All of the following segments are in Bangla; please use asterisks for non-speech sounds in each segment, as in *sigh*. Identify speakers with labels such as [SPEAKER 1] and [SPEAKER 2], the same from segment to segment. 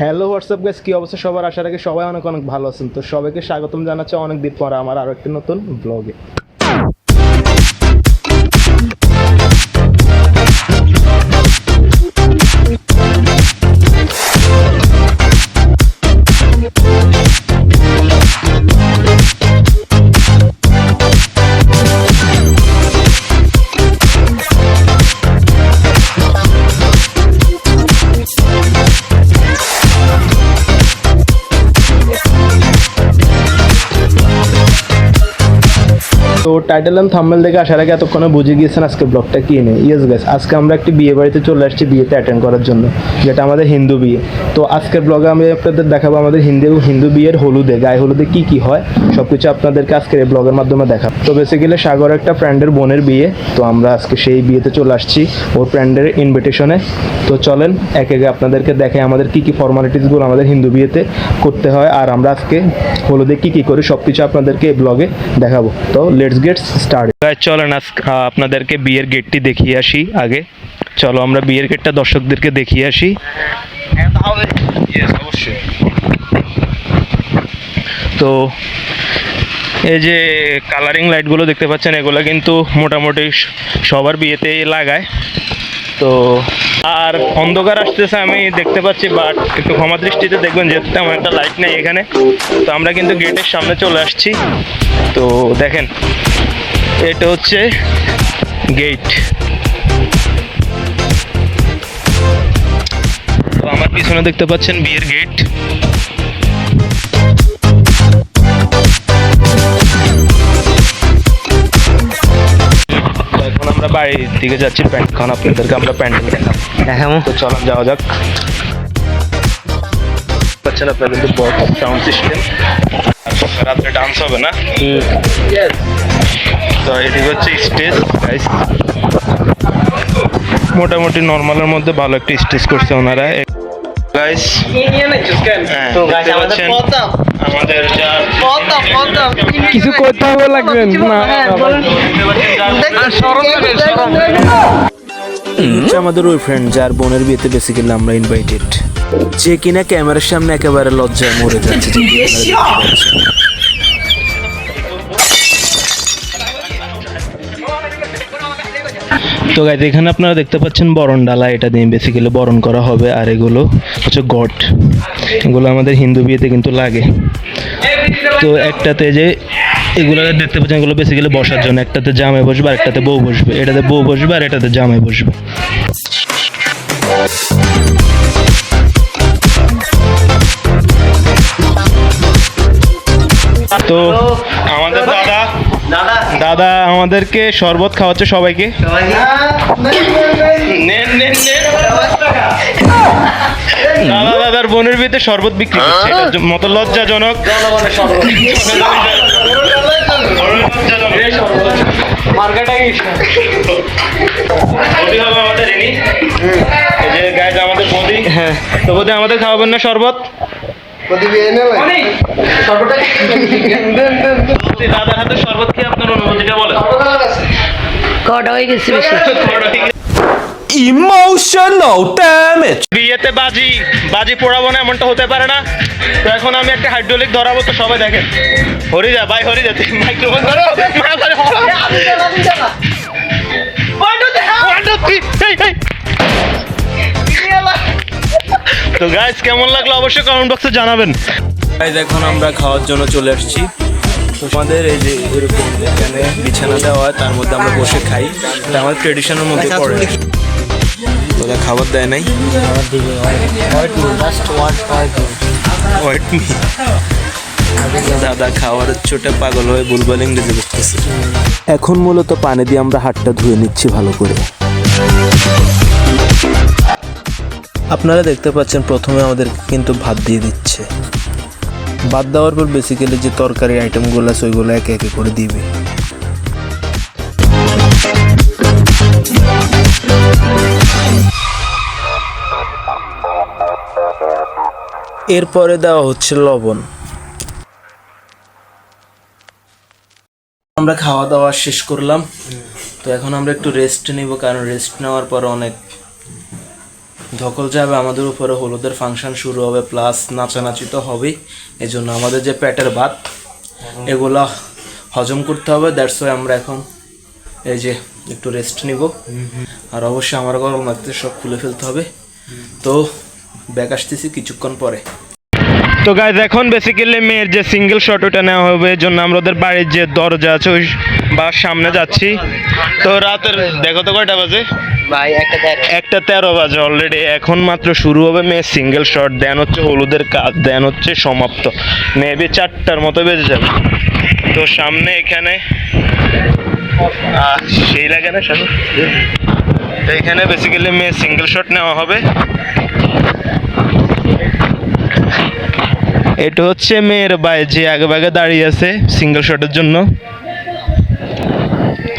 [SPEAKER 1] হ্যালো হোয়াটসঅ্যাপ গাইস কী অবস্থা? সবার আশা রাখি সবাই অনেক অনেক ভালো আছেন। তো সবাইকে স্বাগতম জানাচ্ছি অনেক দিন পরে আমার আরও একটি নতুন ব্লগে তো টাইটেল এন্ড থাম্বেল দেখে আসার আগে এতক্ষণে বুঝে গিয়েছেন আজকে ব্লগটা কি নেই ইয়েস গাইস আজকে আমরা একটি বিয়ে বাড়িতে চলে আসছি বিয়েতে অ্যাটেন্ড করার জন্য, যেটা আমাদের হিন্দু বিয়ে। তো আজকের ব্লগে আমি আপনাদের দেখাবো আমাদের হিন্দু হিন্দু বিয়ের হলুদে, গায়ে হলুদে কি কি হয় সব কিছু আপনাদেরকে আজকের এই ব্লগের মাধ্যমে দেখাবো। তো বেসিক্যালি সাগর একটা ফ্রেন্ডের বোনের বিয়ে, তো আমরা আজকে সেই বিয়েতে চলে আসছি ওর ফ্রেন্ডের ইনভিটেশনে তো চলেন, একে একে আপনাদেরকে দেখে আমাদের কি কি ফর্মালিটিসগুলো আমাদের হিন্দু বিয়েতে করতে হয়, আর আমরা আজকে হলুদে কি কি করি সব কিছু আপনাদেরকে এই ব্লগে দেখাবো। তো লেটস গেট স্টার্ট চলেন আপনাদেরকে বিয়ের গেটটি দেখিয়ে আসি আগে। চলো, আমরা বিয়ের গেটটা দর্শকদেরকে দেখিয়ে আসি। তো এই যে কালারিং লাইটগুলো দেখতে পাচ্ছেন, এগুলো কিন্তু মোটামুটি সবার বিয়েতে লাগায়। তো আর অন্ধকার আসতেছে, আমি দেখতে পাচ্ছি বাট একটু ক্ষমা দৃষ্টিতে দেখবেন, যেহেতু তেমন একটা লাইট নেই এখানে। তো আমরা কিন্তু গেটের সামনে চলে আসছি। তো দেখেন এটা হচ্ছে গেট তো আমার পিছনে দেখতে পাচ্ছেন বিয়ের গেট এখন আমরা বাড়ির দিকে যাচ্ছি প্যান্ট খান আপনাদেরকে আমরা প্যান্ট দেখাবো
[SPEAKER 2] দেখাবো
[SPEAKER 1] তো চলো যাওয়া যাক। পাচ্ছেন আপনার কিন্তু সাউন্ড সিস্টেম রাত্রে ডান্স হবে না? তো এদিকে হচ্ছে স্টেজ গাইস মোটামুটি নর্মালের মধ্যে ভালো একটা স্টেজ করছে ওনারা। গাইস হ্যাঁ
[SPEAKER 2] তো
[SPEAKER 1] দেখতে
[SPEAKER 2] আমাদের
[SPEAKER 1] পাচ্ছেন আমাদের যা
[SPEAKER 2] প্রথম প্রথম।
[SPEAKER 3] কিছু করতে হবে লাগবে না।
[SPEAKER 4] হচ্ছে আমাদের ওই ফ্রেন্ড যার বোনের বিয়েতে বেসিক্যালি আমরা ইনভাইটেড যে কিনা ক্যামেরার সামনে একেবারে লজ্জায় মরে যাচ্ছে। *laughs*
[SPEAKER 1] তো গাইজ এখানে আপনারা দেখতে পাচ্ছেন বরণ ডালা এটা দিয়ে বেসিক্যালি বরণ করা হবে আর এগুলো হচ্ছে গট। এগুলো আমাদের হিন্দু বিয়েতে কিন্তু লাগে। তো একটাতে যে এগুলো দেখতে পাচ্ছেন এগুলো বেসিক্যালি বসার জন্য। একটাতে জামাই বসবে আর একটাতে বউ বসবে। এটাতে বউ বসবে আর এটাতে জামাই বসবে। তো আমাদের দাদা?
[SPEAKER 2] দাদা
[SPEAKER 1] দাদা? আমাদেরকে শরবত খাওয়াচ্ছে সবাইকে। দাদা দাদার বোনের বিয়েতে শরবত বিক্রি করছে। মতো লজ্জাজনক। *laughs* তো বৌদি আমাদের খাওয়াবেন না শরবত দাদার হাতে শরবত খেয়ে আপনার অনুভূতিটা বলেন
[SPEAKER 3] কটা হয়ে গেছে বেশি
[SPEAKER 4] Emotional damage
[SPEAKER 1] বিয়েতে বাজি বাজি পোড়াবো না এমনটা হতে পারে না তো এখন আমি একটা হাইড্রোলিক ধরাবো তো সবাই দেখেন হরি যা ভাই হরি যা তুই মাইক্রোফোন ধরো One, two, three, এই, এই। তো গাইস কেমন লাগল? অবশ্যই কমেন্ট বক্সে জানাবেন।
[SPEAKER 4] গাইজ এখন আমরা খাওয়ার জন্য চলে আসছি। তোমাদের এই যে এরকম এখানে বিছানা দেওয়া হয় তার মধ্যে আমরা বসে খাই। এটা আমাদের ট্রেডিশনের মধ্যে পড়ে। তোরা খাবার দেয় নাই। দাদা খাওয়ার চোটে পাগল হয়ে বুলবুল ইংরেজি করতেছে এখন মূলত পানি দিয়ে আমরা হাতটা ধুয়ে নিচ্ছি ভালো করে। আপনারা দেখতে পাচ্ছেন প্রথমে আমাদের কিন্তু ভাত দিয়ে দিচ্ছে। ভাত দেওয়ার পর বেসিক্যালি যে তরকারি আইটেমগুলো আছে, ওইগুলো একে একে করে দিবে। এরপরে দেওয়া হচ্ছে লবণ। আমরা খাওয়া দাওয়া শেষ করলাম। তো এখন আমরা একটু রেস্ট নিব, কারণ রেস্ট নেওয়ার পর অনেক ধকল যাবে আমাদের উপরে, হলুদের ফাংশন শুরু হবে প্লাস নাচানাচি তো হবেই এই জন্য আমাদের যে পেটের ভাত, এগুলা হজম করতে হবে। দ্যাটস ওয়াই আমরা এখন এই যে একটু রেস্ট নিব। আর অবশ্যই আমার গরম লাগতে সব খুলে ফেলতে হবে। তো ব্যাক আসতেছি কিছুক্ষণ পরে।
[SPEAKER 1] তো গাইজ এখন বেসিক্যালি মেয়ের যে সিঙ্গেল শট ওটা নেওয়া হবে। এর জন্য আমরা ওদের বাড়ির যে দরজা আছে, ওই বা সামনে যাচ্ছি। তো রাতের, দেখো তো কয়টা বাজে?
[SPEAKER 2] ভাই একটা দেখ
[SPEAKER 1] একটা তেরো বাজে অলরেডি এখন মাত্র শুরু হবে মেয়ের সিঙ্গেল শট দেন হচ্ছে হলুদের কাজ দেন হচ্ছে সমাপ্ত। মেবি চারটার মতো বেজে যাবে। তো সামনে এখানে সেই লাগে না শানু তো এখানে বেসিক্যালি মেয়ের সিঙ্গেল শট নেওয়া হবে। এটা হচ্ছে মেয়ের বাই যে আগে ভাগে দাঁড়িয়ে আছে সিঙ্গেল শটের জন্য।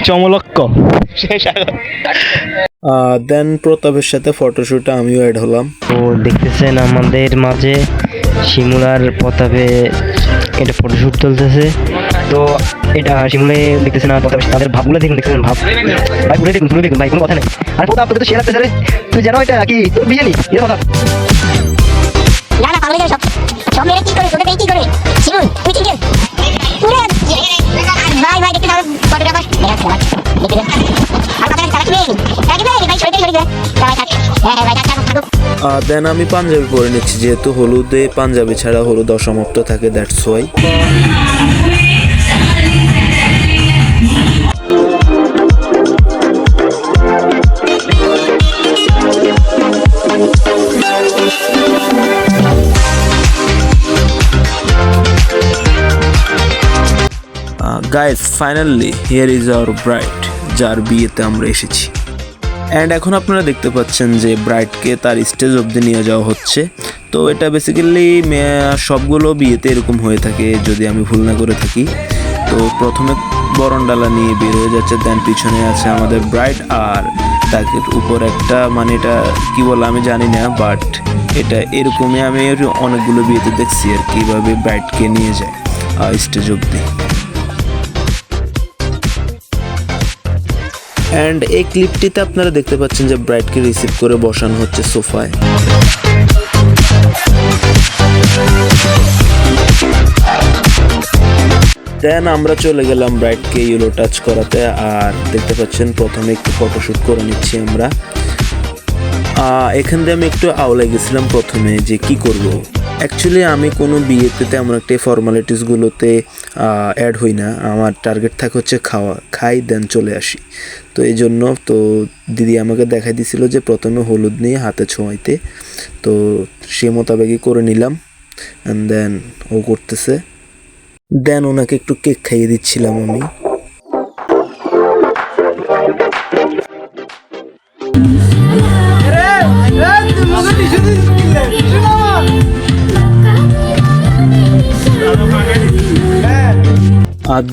[SPEAKER 1] চমলক্ক। শেষ *laughs*
[SPEAKER 4] দেন প্রতাপের সাথে ফটোশুটে আমিও অ্যাড হলাম।
[SPEAKER 5] তো দেখতেছেন আমাদের মাঝে শিমুলার প্রতাপে এটা ফটোশ্যুট চলতেছে। তো এটা শিমুলে দেখতেছেন আর প্রতাপে তাদের ভাবগুলো দেখুন দেখতেছেন ভাব। ভাই ঘুরে দেখুন ঘুরে দেখুন ভাই কোনো কথা নেই। আর প্রতাপ তোকে তো শেয়ার লাগতেছে রে তুই জানো এটা কি? তুই বিয়ে নি এর কথা।
[SPEAKER 6] না না পাগল সব সব মেরে কি করে
[SPEAKER 4] দেন আমি পাঞ্জাবি পরে নিচ্ছি, যেহেতু হলুদে পাঞ্জাবি ছাড়া হলুদ অসমাপ্ত থাকে that's why guys finally here is our bride যার বিয়েতে আমরা এসেছি। অ্যান্ড এখন আপনারা দেখতে পাচ্ছেন যে ব্রাইডকে তার স্টেজ অবধি নিয়ে যাওয়া হচ্ছে। তো এটা বেসিক্যালি সবগুলো বিয়েতে এরকম হয়ে থাকে, যদি আমি ভুল না করে থাকি। তো প্রথমে বরণডালা নিয়ে বের হয়ে যাচ্ছে দেন পিছনে আছে আমাদের ব্রাইড আর তাকে উপর একটা মানে এটা কি বলে আমি জানি না বাট এটা এরকমই আমি অনেকগুলো বিয়েতে দেখছি আর কীভাবে ব্রাইডকে নিয়ে যায় স্টেজ অবধি। অ্যান্ড এই ক্লিপটিতে আপনারা দেখতে পাচ্ছেন যে ব্রাইডকে রিসিভ করে বসানো হচ্ছে সোফায়। দেন আমরা চলে গেলাম ব্রাইডকে ইয়েলো টাচ করাতে, আর দেখতে পাচ্ছেন প্রথমে একটু ফটোশ্যুট করে নিচ্ছি আমরা। এখান দিয়ে আমি একটু আওলে গেছিলাম প্রথমে যে কি করব। অ্যাকচুয়ালি আমি কোনো বিয়েতে তেমন একটা ফর্মালিটিসগুলোতে অ্যাড হই না। আমার টার্গেট থাকে হচ্ছে খাওয়া, খাই দেন চলে আসি। তো এই জন্য তো দিদি আমাকে দেখাই দিছিল যে প্রথমে হলুদ নিয়ে হাতে ছোঁয়াইতে। তো সে মোতাবেকই করে নিলাম অ্যান্ড দেন ও করতেছে। দেন ওনাকে একটু কেক খাইয়ে দিচ্ছিলাম আমি।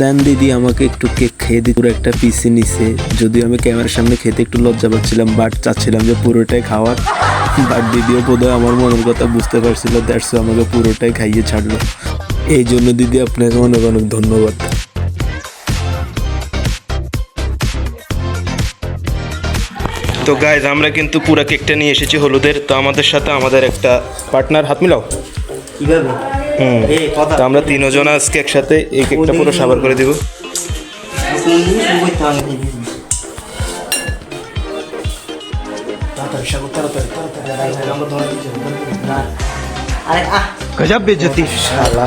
[SPEAKER 4] দেন দিদি আমাকে একটু কেক খেয়ে দিয়ে পুরো একটা পিসি নিছে। যদিও আমি ক্যামেরার সামনে খেতে একটু লজ্জা পাচ্ছিলাম বাট চাচ্ছিলাম যে পুরোটাই খাওয়ার। বাট দিদিও বোধহয় আমার মনের কথা বুঝতে পারছিল দ্যাটস আমাকে পুরোটাই খাইয়ে ছাড়লো। এই জন্য দিদি আপনাকে অনেক অনেক ধন্যবাদ।
[SPEAKER 1] তো গাইজ আমরা কিন্তু পুরো কেকটা নিয়ে এসেছি হলুদের। তো আমাদের সাথে আমাদের একটা পার্টনার হাত মিলাও।
[SPEAKER 2] কীভাবে?
[SPEAKER 1] তো আমরা তিনজন আজকে একসাথে এই কেকটা পুরো সাবার করে দিব। গজব বেজতি। শালা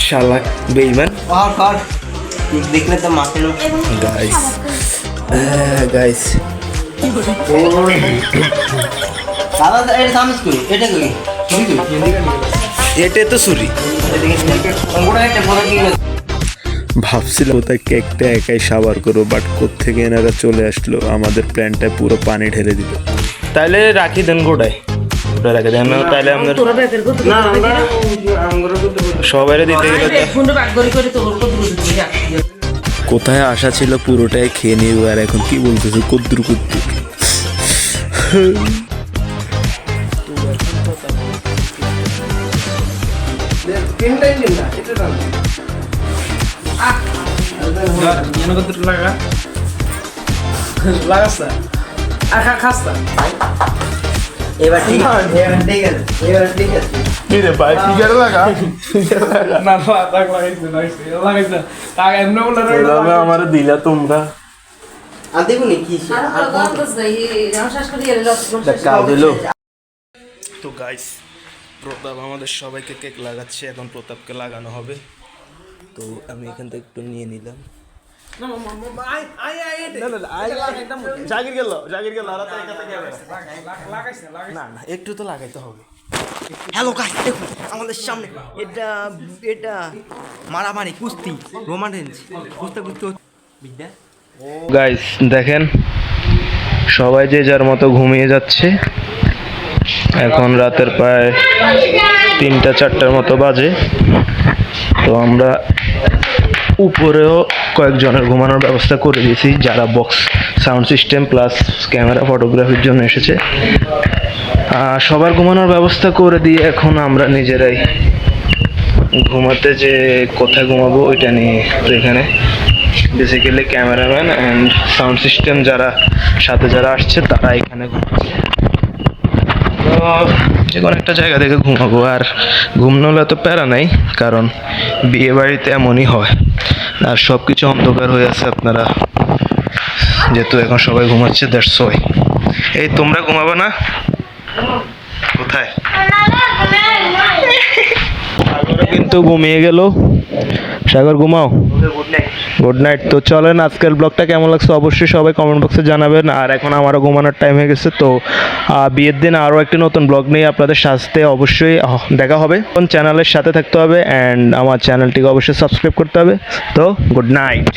[SPEAKER 1] শালা
[SPEAKER 2] আর দেখলে তো
[SPEAKER 1] গাইস গাইস
[SPEAKER 2] এটা সামনে এটা
[SPEAKER 1] তো
[SPEAKER 2] একটা
[SPEAKER 4] ভাবছিলাম কোথায় কেকটা একাই সাবার করব বাট কোত্থেকে এনারা চলে আসলো আমাদের প্ল্যানটা পুরো পানি ঢেলে দিল।
[SPEAKER 1] তাহলে রাখি দেন গোটায়। ওটা রাখি দেন তাহলে
[SPEAKER 2] আমরা আমরা
[SPEAKER 1] সবাই দিতে গেলে
[SPEAKER 4] কোথায় আশা ছিল পুরোটাই খেয়ে নিব আর এখন কি বলতেছে? কদ্দুর কদ্দুর।
[SPEAKER 2] এবার ঠিক আছে। এবার ঠিক আছে এবার ঠিক আছে।
[SPEAKER 1] ফিগার লাগা?
[SPEAKER 3] না না তাক লাগাইছে লাগাইছে। লাগাইছে তাক এমনি বলে
[SPEAKER 1] এভাবে আমার দিলা তোমরা।
[SPEAKER 2] আর দেখুন কি সে আর
[SPEAKER 1] কাজ হইল
[SPEAKER 4] তো গাইস প্রতাপ আমাদের সবাইকে কেক লাগাচ্ছে এখন প্রতাপকে লাগানো হবে। তো আমি এখান থেকে একটু নিয়ে নিলাম।
[SPEAKER 1] জাগির গেল জাগির
[SPEAKER 4] না না একটু তো লাগাইতে হবে।
[SPEAKER 2] হ্যালো গাইস দেখুন আমাদের সামনে এটা এটা মারামারি কুস্তি রোমান্স কুস্তি কুস্তি বিদ্যা?
[SPEAKER 1] গাইস দেখেন সবাই যে যার মতো ঘুমিয়ে যাচ্ছে এখন রাতের প্রায় তিনটা, চারটার মতো বাজে। তো আমরা উপরেও কয়েকজনের ঘুমানোর ব্যবস্থা করে দিয়েছি, যারা box sound system plus camera ফটোগ্রাফির জন্য এসেছে। সবার ঘুমানোর ব্যবস্থা করে দিয়ে এখন আমরা নিজেরাই ঘুমাতে যে কোথায় ঘুমাবো ওইটা নিয়ে তো এখানে basically cameraman and sound system যারা, সাথে যারা আসছে তারা এখানে ঘুমাচ্ছে। যে কোনো একটা জায়গা থেকে ঘুমাবো। আর ঘুমনো হলে তো প্যারা নাই কারণ বিয়ে বাড়িতে এমনই হয়। আর সব কিছু অন্ধকার হয়ে আছে আপনারা। যেহেতু এখন সবাই ঘুমাচ্ছে দ্যাটস ওয়াই এই তোমরা ঘুমাবে না? কোথায়? *laughs* কিন্তু ঘুমিয়ে গেল। সাগর ঘুমাও। Good night. তো চলেন আজকের ব্লগটা কেমন লাগছে অবশ্যই সবাই কমেন্ট বক্সে জানাবেন। আর এখন আমারও ঘুমানোর টাইম হয়ে গেছে, তো বিয়ের দিন আরও একটি নতুন ব্লগ নিয়ে আপনাদের সাথে অবশ্যই দেখা হবে। কোন চ্যানেলের সাথে থাকতে হবে অ্যান্ড আমার চ্যানেলটিকে অবশ্যই সাবস্ক্রাইব করতে হবে। তো গুড নাইট